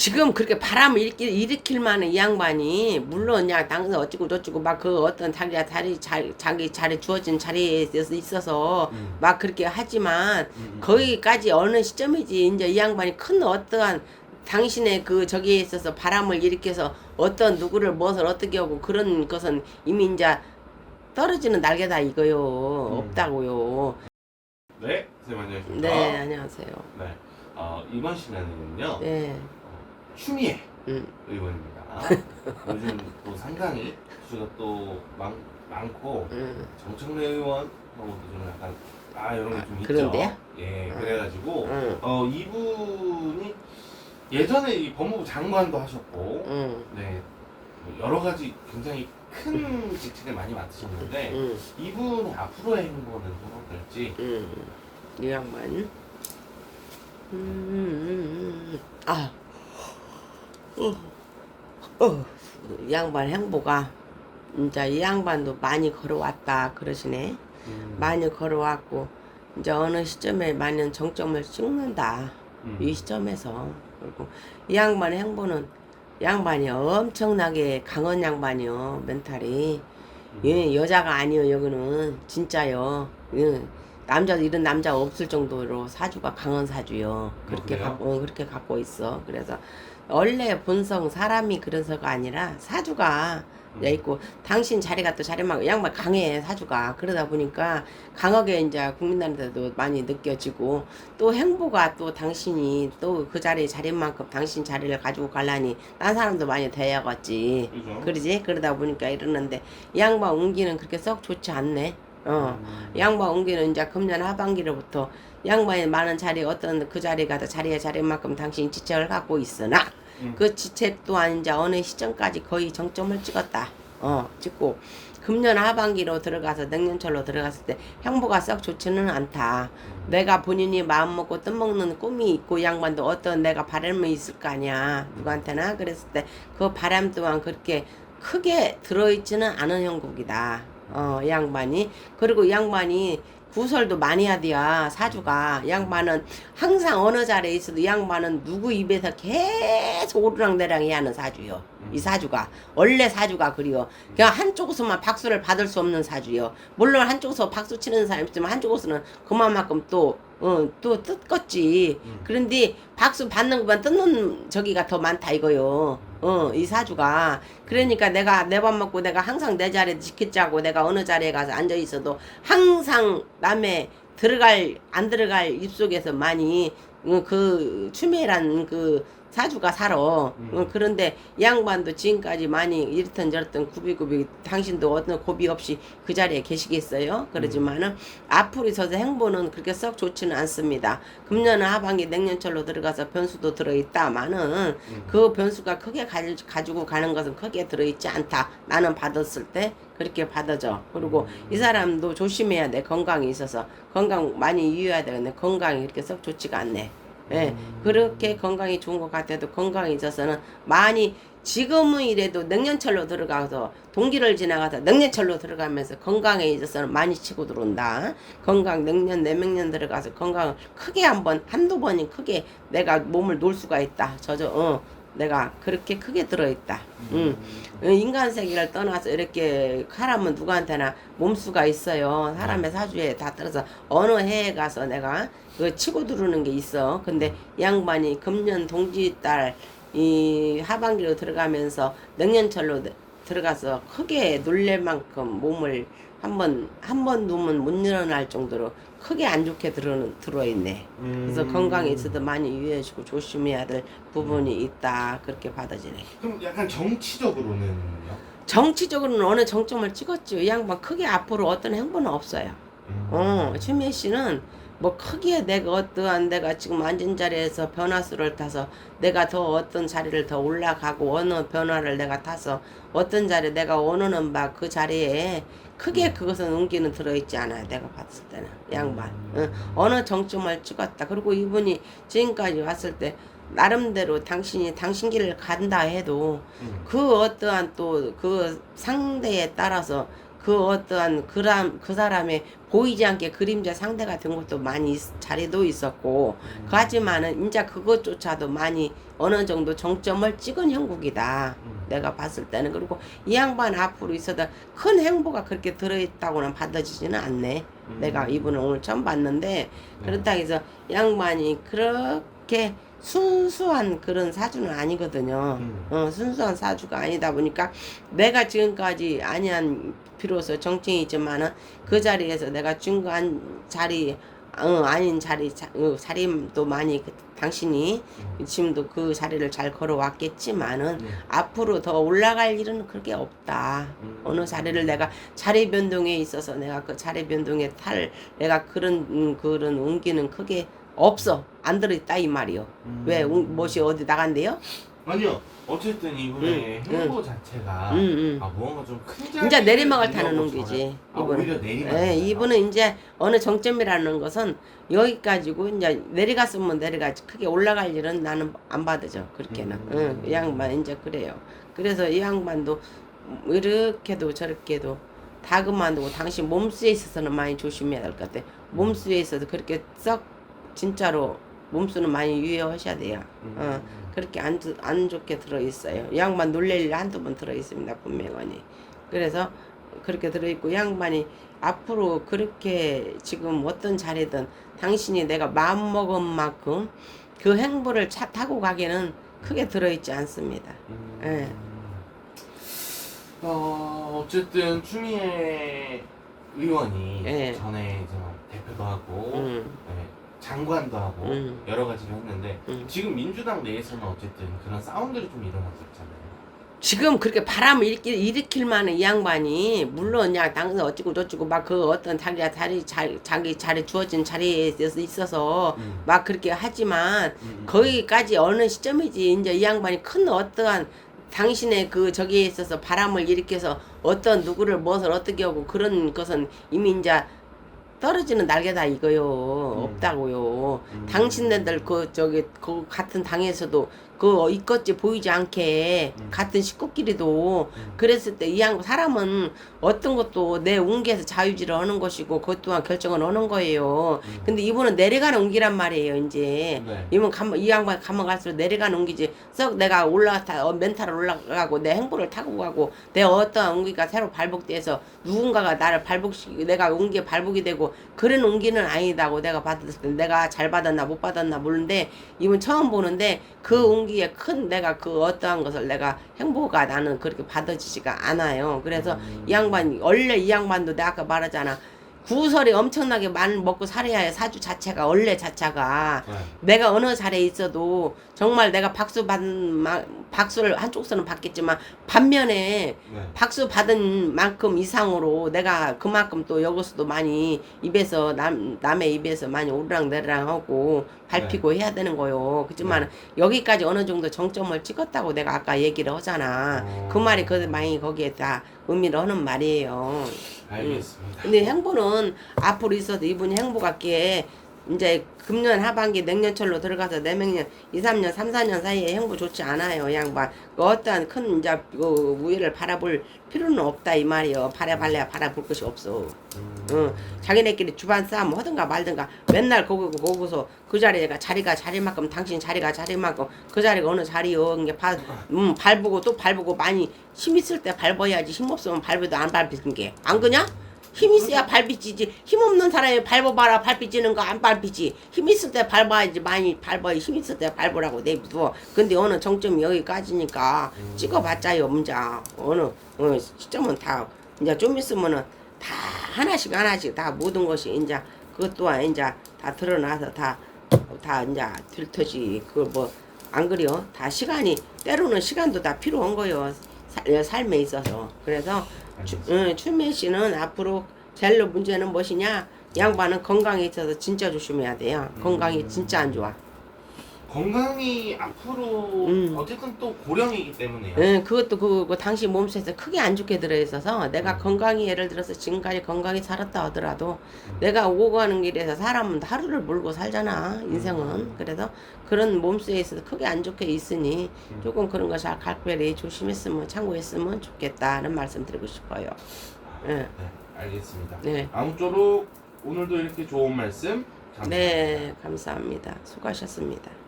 지금 그렇게 바람을 일으킬, 일으킬 만한 이 양반이 물론 야 당선 어찌고 저찌고 막 그 어떤 자기가 자리 자, 자기 자리 주어진 자리에 있어서- 있어서 음. 막 그렇게 하지만 음, 음. 거기까지 어느 시점이지 이제 이 양반이 큰 어떠한 당신의 그 저기에 있어서 바람을 일으켜서 어떤 누구를 무엇을 어떻게 하고 그런 것은 이미 이제 떨어지는 날개다 이거요 음. 없다고요 네, 선생님 안녕하십니까? 네 안녕하세요 네. 어, 이번 시간에는요. 네 어, 추미애 음. 의원입니다. 요즘 또 상당히 수가 또 많, 많고 음. 정청래 의원하고도 좀 약간 아 이런 게좀 있죠. 그런데요? 예, 음. 그래가지고 음. 어 이분이 예전에 이 법무부 장관도 하셨고 음. 네뭐 여러 가지 굉장히 큰 직책을 많이 맡으셨는데 음. 이분의 앞으로의 행보는 좀 어떨지 음, 이 양반. 음, 음, 음. 아, 어, 어, 이 양반 행보가 이제 이 양반도 많이 걸어왔다 그러시네. 음, 많이 걸어왔고 이제 어느 시점에 많은 정점을 찍는다. 음, 이 시점에서 그리고 이 양반의 행보는 양반이 엄청나게 강한 양반이요 멘탈이. 음, 예, 여자가 아니요 여기는 진짜요. 예, 남자 이런 남자 없을 정도로 사주가 강한 사주요. 그렇게 그래요? 갖고 어, 그렇게 갖고 있어. 그래서 원래 본성 사람이 그래서가 아니라 사주가 음. 돼 있고 당신 자리가 또 자리만 양반 강해 사주가 그러다 보니까 강하게 이제 국민들한테도 많이 느껴지고 또 행보가 또 당신이 또 그 자리 자리만큼 당신 자리를 가지고 갈라니 딴 사람도 많이 돼야겠지. 그죠? 그러지? 그러다 보니까 이러는데 이 양반 운기는 그렇게 썩 좋지 않네. 어. 음, 양반 운기는 이제 금년 하반기로부터 양반이 많은 자리 어떤 그 자리가 다 자리에 자리만큼 당신이 지책을 갖고 있으나 음. 그 지책 또한 이제 어느 시점까지 거의 정점을 찍었다. 어, 찍고 금년 하반기로 들어가서 냉년철로 들어갔을 때 행보가 썩 좋지는 않다. 내가 본인이 마음 먹고 뜻먹는 꿈이 있고 이 양반도 어떤 내가 바람이 있을 거 아니야 누구한테나 그랬을 때 그 바람 또한 그렇게 크게 들어있지는 않은 형국이다 어이 양반이 그리고 이 양반이 구설도 많이 하디야 사주가. 이 양반은 항상 어느 자리에 있어도 이 양반은 누구 입에서 계속 오르락내락이 하는 사주요. 이 사주가. 원래 사주가 그리요 그냥 한쪽에서만 박수를 받을 수 없는 사주요. 물론 한쪽에서 박수 치는 사람 있지만 한쪽에서는 그만큼 또 어, 또 뜯겠지. 음. 그런데 박수 받는 것만 뜯는 저기가 더 많다 이거요. 어, 이 사주가. 그러니까 내가 내 밥 먹고 내가 항상 내 자리에 지키자고 내가 어느 자리에 가서 앉아 있어도 항상 남의 들어갈 안 들어갈 입속에서 많이 어, 그 추매란 그 사주가 살아. 어, 음. 그런데 이 양반도 지금까지 많이 이렇던 저렇던 구비구비 당신도 어떤 고비 없이 그 자리에 계시겠어요? 그러지만은 앞으로 있어서 행보는 그렇게 썩 좋지는 않습니다. 금년 하반기 냉년철로 들어가서 변수도 들어있다마는 음. 그 변수가 크게 가, 가지고 가는 것은 크게 들어있지 않다. 나는 받았을 때 그렇게 받아져. 그리고 이 사람도 조심해야 돼. 건강이 있어서 건강 많이 유의해야 되는데 건강이 그렇게 썩 좋지가 않네. 예, 그렇게 건강이 좋은 것 같아도 건강이 있어서는 많이 지금은 이래도 냉년철로 들어가서 동기를 지나가서 냉년철로 들어가면서 건강에 있어서는 많이 치고 들어온다. 건강 냉년 내명년 들어가서 건강을 크게 한번 한두 번이 크게 내가 몸을 놓을 수가 있다. 저저 어 내가 그렇게 크게 들어있다. 음. 어, 인간 세계를 떠나서 이렇게 하라면 누구한테나 몸수가 있어요. 사람의 사주에 다 따라서 어느 해에 가서 내가 그 치고 들어오는 게 있어. 근데 이 양반이 금년 동지달 이 하반기로 들어가면서 냉년철로 드- 들어가서 크게 놀랄 만큼 몸을 한번 한 번 누우면 못 일어날 정도로 크게 안 좋게 들어 들어있네. 그래서 음. 건강에 있어도 많이 유의해주고 조심해야 될 부분이 있다. 그렇게 받아지네. 그럼 약간 정치적으로는요? 정치적으로는 어느 정점을 찍었죠. 이 양반 크게 앞으로 어떤 행보는 없어요. 음. 어, 추미애 씨는 뭐 크게 내가 어떠한 내가 지금 앉은 자리에서 변화수를 타서 내가 더 어떤 자리를 더 올라가고 어느 변화를 내가 타서 어떤 자리 내가 원하는 바 그 자리에 크게 그것은 옮기는 들어있지 않아요. 내가 봤을 때는 양반. 응. 어느 정점을 찍었다. 그리고 이분이 지금까지 왔을 때 나름대로 당신이 당신 길을 간다 해도 음. 그 어떠한 또 그 상대에 따라서 그 어떠한 그람 그 사람의 보이지 않게 그림자 상대 같은 것도 많이 있- 자리도 있었고 음. 그 하지만은 이제 그것조차도 많이 어느 정도 정점을 찍은 형국이다. 음. 내가 봤을 때는 그리고 이 양반 앞으로 있어도 큰 행보가 그렇게 들어있다고는 받아지지는 않네. 음. 내가 이분을 오늘 처음 봤는데 네. 그렇다 해서 양반이 그렇게 순수한 그런 사주는 아니거든요. 음. 어, 순수한 사주가 아니다 보니까 내가 지금까지 아니한 비로소 정칭이지만은 그 자리에서 내가 중간 자리 어, 아닌 자리 자, 어, 자리도 많이 그- 당신이 음. 지금도 그 자리를 잘 걸어왔겠지만은 네. 앞으로 더 올라갈 일은 그렇게 없다. 음. 어느 자리를 내가 자리 변동에 있어서 내가 그 자리 변동에 탈 내가 그런 음, 그런 운기는 크게 없어 안 들어있다 이 말이요. 음. 왜 운- 못이 어디 나간대요? 아니요. 어쨌든 이분의 응, 행보 자체가 응, 응. 아 무언가 좀큰 자리 음, 이제 내리막을 타는 운기지. 아, 이분은. 오히려 내리막. 예, 이분은 이제 어느 정점이라는 것은 여기까지고 이제 내려갔으면 내려가지 크게 올라갈 일은 나는 안 받으죠 그렇게는 음. 응, 이 양반 이제 그래요 그래서 이 양반도 이렇게도 저렇게도 다 그만두고 당신 몸수에 있어서는 많이 조심해야 될 것 같아 몸수에 있어도 그렇게 썩 진짜로 몸수는 많이 유의하셔야 돼요 음. 어, 그렇게 안, 좋- 안 좋게 들어있어요. 이 양반 놀랄 일 한두 번 들어있습니다. 분명히. 그래서 그렇게 들어있고 이 양반이 앞으로 그렇게 지금 어떤 자리든 당신이 내가 마음먹은 만큼 그 행보를 차 타고 가기는 크게 들어있지 않습니다. 음. 예. 어 어쨌든 추미애 의원이 예. 전에 이제 막 대표도 하고 음, 네, 장관도 하고 음. 여러 가지를 했는데 음. 지금 민주당 내에서는 어쨌든 그런 사운드를 좀 일어나고 있잖아요. 지금 그렇게 바람을 일으킬, 일으킬 만한 이 양반이 물론 그냥 당선 어찌고 저찌고 막 그 어떤 자기가 자리 자, 자기 자리 주어진 자리에 있어서 있어서 음. 막 그렇게 하지만 음. 거기까지 어느 시점이지 이제 이 양반이 큰 어떠한 당신의 그 저기에 있어서 바람을 일으켜서 어떤 누구를 무엇을 어떻게 하고 그런 것은 이미 이제 떨어지는 날개 다 이거요 음. 없다고요 음. 당신네들 그 저기 그 같은 당에서도 그 이것지 보이지 않게 음. 같은 식구끼리도 음. 그랬을 때 이 양 사람은 어떤 것도 내 운기에서 자유지를 하는 것이고 그것 또한 결정을 하는 거예요. 음. 근데 이분은 내려가는 운기란 말이에요, 이제. 네. 이분 가면 이 양반 가면 갈수록 내려가는 운기지. 썩 내가 올라가 어, 멘탈을 올라가고 내 행보를 타고 가고 내 어떠한 운기가 새로 발복돼서 누군가가 나를 발복시키고 내가 운기에 발복이 되고 그런 운기는 아니다고 내가 받았을 때 내가 잘 받았나 못 받았나 모르는데 이분 처음 보는데 그 운기 에 큰 내가 그 어떠한 것을 내가 행보가 나는 그렇게 받아지지가 않아요. 그래서 음. 이 양반 원래 이 양반도 내가 아까 말하잖아. 구설이 엄청나게 많이 먹고 살아야 해 사주 자체가 원래 자체가 네. 내가 어느 자리에 있어도 정말 내가 박수 마, 박수를 한쪽서는 받겠지만 반면에 네. 박수 받은 만큼 이상으로 내가 그만큼 또 여기서도 많이 입에서 남 남의 입에서 많이 오르락 내리락 하고 밟히고 해야 되는 거요. 그렇지만 여기까지 어느 정도 정점을 찍었다고 내가 아까 얘기를 하잖아. 어. 그 말이 그 많이 거기에 다 의미를 하는 말이에요. 알겠습니다. 근데 행보는 앞으로 있어도 이분이 행보 같기에 이제 금년 하반기 냉년철로 들어가서 내명년 2, 3년, 3, 4년 사이에 행보 좋지 않아요. 이 양반. 그 어떠한 큰 이제 그 우위를 바라볼 필요는 없다 이 말이요. 바라발래 바라볼 것이 없어. 음. 응. 자기네끼리 주반 싸움 하든가 말든가 맨날 거기고 거기서 그 자리가 자리가 자리만큼 당신 자리가 자리만큼 그 자리가 어느 자리요. 이게 발, 음, 밟고 또 밟고 많이 힘 있을 때 밟아야지 힘 없으면 밟아도 안 밟히는 게 안 그냐? 힘 있어야 밟히지. 힘 없는 사람이 밟아봐라. 밟히지는 거 안 밟히지. 힘 있을 때 밟아야지. 많이 밟아야 힘 있을 때 밟으라고 내비둬. 근데 어느 정점이 여기까지니까 찍어봤자요 문제 어느 어, 시점은 다 이제 좀 있으면은 다 하나씩 하나씩 다 모든 것이 이제 그것 또한 이제 다 드러나서 다 다 이제 될 터지. 그걸 뭐 안 그래요? 다 시간이 때로는 시간도 다 필요한 거요. 사- 삶에 있어서. 그래서 주, 응, 추미 씨는 앞으로 제일 문제는 무엇이냐? 양반은 건강에 있어서 진짜 조심해야 돼요. 건강이 진짜 안 좋아 건강이 앞으로 음. 어쨌든 또 고령이기 때문에요. 응, 그것도 그, 그 당신 몸속에서 크게 안 좋게 들어있어서 내가 음. 건강히 예를 들어서 지금까지 건강히 살았다 하더라도 음. 내가 오고 가는 길에서 사람은 하루를 몰고 살잖아 인생은 음. 그래서 그런 몸속에 있어서 크게 안 좋게 있으니 음. 조금 그런 것을 각별히 조심했으면 참고했으면 좋겠다는 말씀 드리고 싶어요 예. 네, 알겠습니다. 네. 아무쪼록 오늘도 이렇게 좋은 말씀 감사합니다. 네, 감사합니다. 수고하셨습니다.